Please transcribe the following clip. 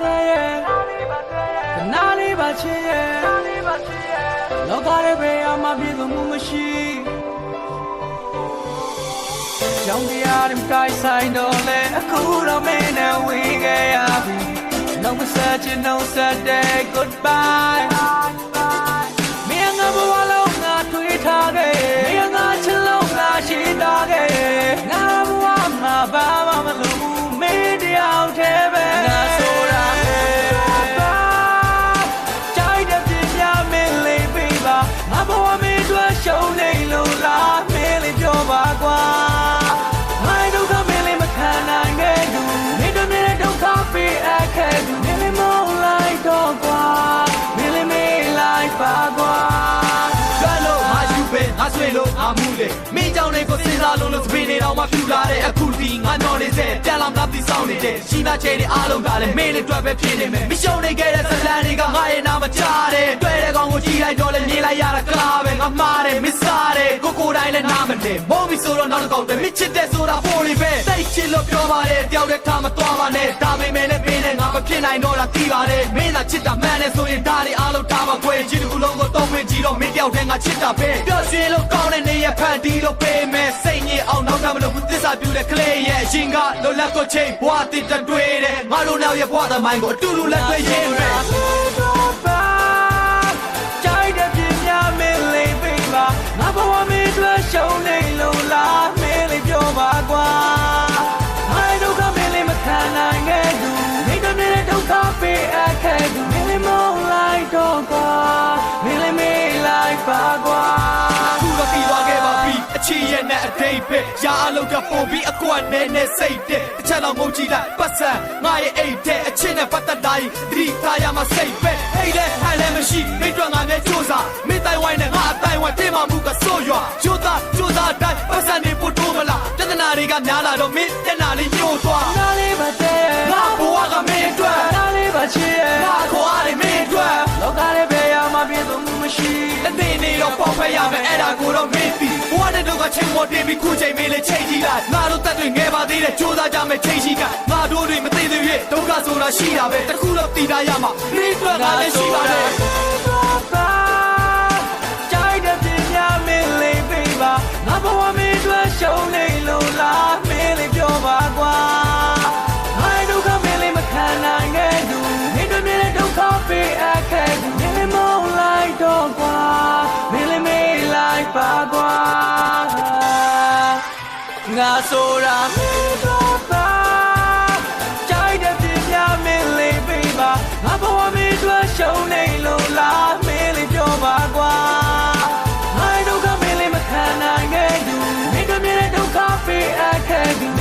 တွေ့ရဲ့ခဏလေးပါချစ်ရဲ့လောကရဲ့ဘယ်အမှပြည့်စုံမှုမရှိကြောင်တရားတွေတိုက်ဆိုင်တော့လေအခုတော့မင်းနဲ့ဝေးခဲ့ရပြီ No such no sad day goodbye ကြောင့်လေးကိုစဉ်းစားလို့လို့စပင်းနေတော့မှပြူလာတဲ့အခုဒီငါညော်နေစေပြန်လာမလားပြီးဆောင်နေတဲ့ရှိသားချေတွေအားလုံးကလည်းမင်းလေးတွေ့ပဲဖြစ်နေမယ်မရှုံနေခဲ့တဲ့ဇလန်တွေကငါရဲ့နာမကြားတယ်တွေ့တဲ့ကောင်ကိုကြည့်လိုက်တော့လည်းမြင်လိုက်ရတာကလားပဲငါမှားတယ်မစားတယ်ကိုကိုတိုင်းလည်းနားမလဲမုံမီဆိုတော့နောက်တစ်ကောင်တည်းမချစ်တဲ့ဆိုတာပေါ်နေပဲစိတ်ချစ်လို့ပြောပါတယ်တယောက်တည်းထားမသွားပါနဲ့ဒါပေမဲ့လည်းမင်းနဲ့ငါမဖြစ်နိုင်တော့တာသိပါတယ်မင်းသာချစ်တာမှန်တယ်ဆိုရင်ဒါတွေ အားလုံးထားပါခွေချစ်တစ်ခုလုံးကိုတော့ဝင်ကြည့်တော့မင်းတယောက်တည်းငါချစ်တာပဲပျော်ရွှင်လို့ကောင်းတဲ့နေရဖန်တီးလို့ပေးမယ်စိတ်ညစ်အောင်နောက်ထပ်မလို့ဘူးသစ္စာပြုတဲ့ကလေးရဲ့အရင်ကလိုလက်ကိုချိန်ဘွားတစ်တတွေးတယ်ငါတို့နောက်ရဲ့ဘွားသမိုင်းကိုအတူတူလက်တွေ့ရင်းပဲ အတိတ်ပဲရာအလုံးကပုံပြီးအကွက်နဲ့နဲ့စိတ်တဲ့အချက်လောက်ငုံကြည့်လိုက်ပတ်စံငါရဲ့အိတ်တဲ့အချင်းနဲ့ပတ်သက်တိုင်းသတိထားရမှာစိတ်ပဲဟိတ်တဲ့ဟန်လည်းမရှိမိတ်တွက်ငါနဲ့စူးစားမိတိုင်ဝိုင်းနဲ့ငါအတိုင်ဝိုင်းတင်မှမှုကဆို့ရွာကြိုးသားကြိုးသားတိုင်းပတ်စံနေပို့တိုးမလားတဒနာတွေကများလာတော့မင်းတက်နာလေးညှို့သွားနားလေးပါတဲ့ငါဘဝကမင်းအတွက်နားလေးပါချစ်ရဲ့ငါခေါ်ရတဲ့မင်းအတွက်လောကရဲ့ဘယ်အမှပြည့်စုံမှုမရှိအသိနေတော့ပေါက်ဖက်ရမယ်အဲ့ဒါကိုတော့မင်းပြီးဘ ဝတဲ့တော့ကချိန်မော်တင်ပြီးခုချိန်မေးလေချိန်ကြီးလိုက်ငါတို့တက်တွေငယ်ပါသေးတယ်စူးစမ်းကြမယ်ချိန်ရှိကငါတို့တွေမသိသေးရဲ့ဒုက္ခဆိုတာရှိတာပဲတခုတော့တည်ထားရမှာမင်းတို့ကလည်းရှိပါတယ် ငါဆိုတာမင်းတို့ပါကြိုက်တဲ့ပြင်းပြမင်းလေးပြပါငါဘဝမင်းတို့ရှုံးနေလို့လားမင်းလေးပြောပါကွာငါတို့ကမင်းလေးမခံနိုင်ခဲ့ဘူးမင်းကမင်းရဲ့ဒုက္ခပေးအပ်ခဲ့သူ